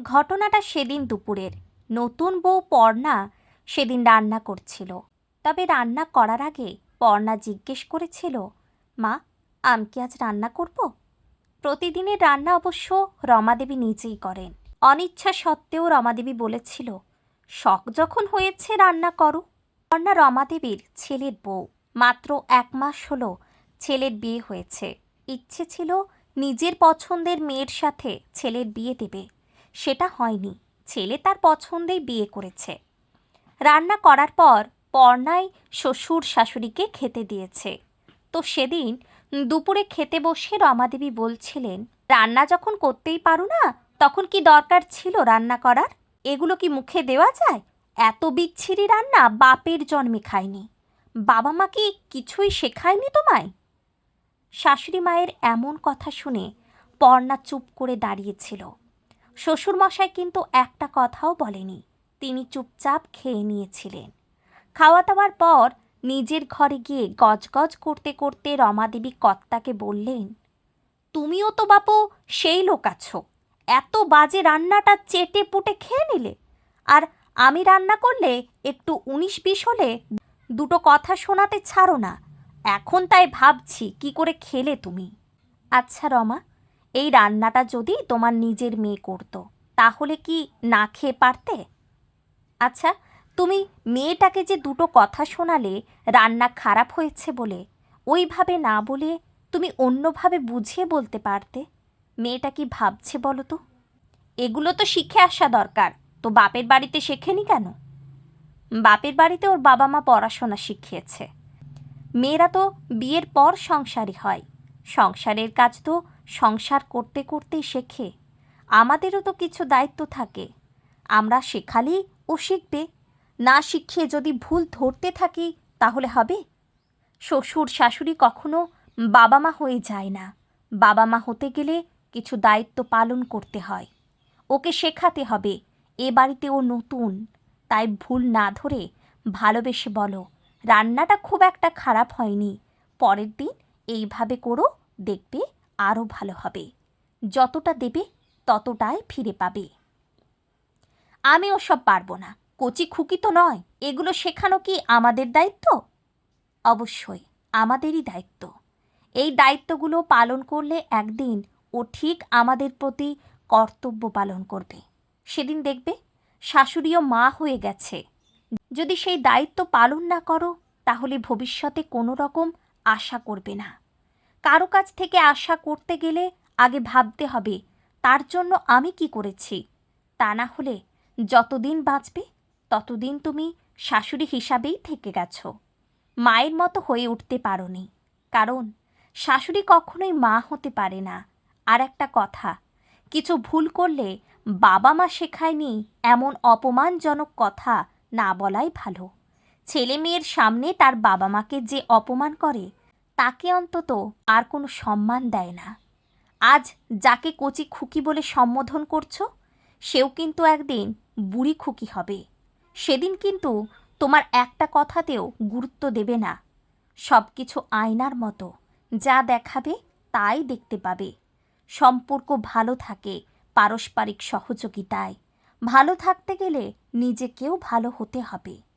ঘটনাটা সেদিন দুপুরের। নতুন বউ পর্ণা সেদিন রান্না করছিল। তবে রান্না করার আগে পর্ণা জিজ্ঞেস করেছিল, মা, আমি কি আজ রান্না করব? প্রতিদিনের রান্না অবশ্য রমাদেবী নিজেই করেন। অনিচ্ছা সত্ত্বেও রমাদেবী বলেছিল, শখ যখন হয়েছে রান্না করো। পর্ণা রমাদেবীর ছেলের বউ। মাত্র এক মাস হলো ছেলের বিয়ে হয়েছে। ইচ্ছে ছিল নিজের পছন্দের মেয়ের সাথে ছেলের বিয়ে দেবে। সেটা হয়নি। ছেলে তার পছন্দেই বিয়ে করেছে। রান্না করার পর পর্ণাই শ্বশুর শাশুড়িকে খেতে দিয়েছে। তো সেদিন দুপুরে খেতে বসে রমাদেবী বলছিলেন, রান্না যখন করতেই পারো না, তখন কি দরকার ছিল রান্না করার? এগুলো কি মুখে দেওয়া যায়? এত বিচ্ছিরি রান্না বাপের জন্মে খায়নি বাবা মা কি কিছুই শেখায়নি তোমায়? শাশুড়ি মায়ের এমন কথা শুনে পর্ণা চুপ করে দাঁড়িয়েছিল শ্বশুরমশাই কিন্তু একটা কথাও বলেনি। তিনি চুপচাপ খেয়ে নিয়েছিলেন। খাওয়া দাওয়ার পর নিজের ঘরে গিয়ে গজগজ করতে করতে রমাদেবী কর্তাকে বললেন, তুমিও তো বাপু সেই লোক আছো। এত বাজে রান্নাটা চেটে পুটে খেয়ে নিলে। আর আমি রান্না করলে একটু উনিশ বিশ হলে দুটো কথা শোনাতে ছাড়ো না। এখন তাই ভাবছি কি করে খেলে তুমি? আচ্ছা রমা এই রান্নাটা যদি তোমার নিজের মেয়ে করতো, তাহলে কি না খেয়ে পারতে? আচ্ছা তুমি মেয়েটাকে যে দুটো কথা শোনালে রান্না খারাপ হয়েছে বলে, ওইভাবে না বলে তুমি অন্যভাবে বুঝিয়ে বলতে পারতে? মেয়েটা কি ভাবছে বলো তো? এগুলো তো শিখে আসা দরকার। তো বাপের বাড়িতে শেখেনি কেন? বাপের বাড়িতে ওর বাবা মা পড়াশোনা শিখিয়েছে। মেয়েরা তো বিয়ের পর সংসারী হয়। সংসারের কাজ তো সংসার করতে করতেই শেখে। আমাদেরও তো কিছু দায়িত্ব থাকে। আমরা শেখালেই ও শিখবে। না শিখিয়ে যদি ভুল ধরতে থাকি, তাহলে হবে? শ্বশুর শাশুড়ি কখনো বাবা মা হয়ে যায় না। বাবা মা হতে গেলে কিছু দায়িত্ব পালন করতে হয়। ওকে শেখাতে হবে, এ বাড়িতে ও নতুন। তাই ভুল না ধরে ভালোবেসে বলো, রান্নাটা খুব একটা খারাপ হয়নি। পরের দিন এইভাবে করো, দেখবে আরও ভালো হবে। যতটা দেবে, ততটাই ফিরে পাবে। আমি ওসব পারব না। কচি খুকি তো নয়। এগুলো শেখানো কি আমাদের দায়িত্ব? অবশ্যই, আমাদেরই দায়িত্ব। এই দায়িত্বগুলো পালন করলে একদিন ও ঠিক আমাদের প্রতি কর্তব্য পালন করবে। সেদিন দেখবে, শাশুড়িও মা হয়ে গেছে। যদি সেই দায়িত্ব পালন না করো, তাহলে ভবিষ্যতে কোনো রকম আশা করবে না। কারও কাছ থেকে আশা করতে গেলে আগে ভাবতে হবে, তার জন্য আমি কি করেছি? তা না হলে যতদিন বাঁচবে, ততদিন তুমি শাশুড়ি হিসাবেই থেকে গেছো। মায়ের মতো হয়ে উঠতে পারোনি। কারণ শাশুড়ি কখনোই মা হতে পারে না। আর একটা কথা, কিছু ভুল করলে বাবা মা শেখায়নি এমন অপমানজনক কথা না বলাই ভালো। ছেলে মেয়ের সামনে তার বাবা মাকে যে অপমান করে তাকে অন্তত আর কোনো সম্মান দেয় না। আজ যাকে কচি খুকি বলে সম্বোধন করছ, সেও কিন্তু একদিন বুড়ি খুকি হবে। সেদিন কিন্তু তোমার একটা কথাতেও গুরুত্ব দেবে না। সব কিছু আয়নার মতো, যা দেখাবে তাই দেখতে পাবে। সম্পর্ক ভালো থাকে পারস্পরিক সহযোগিতায়। ভালো থাকতে গেলে নিজেকেও ভালো হতে হবে।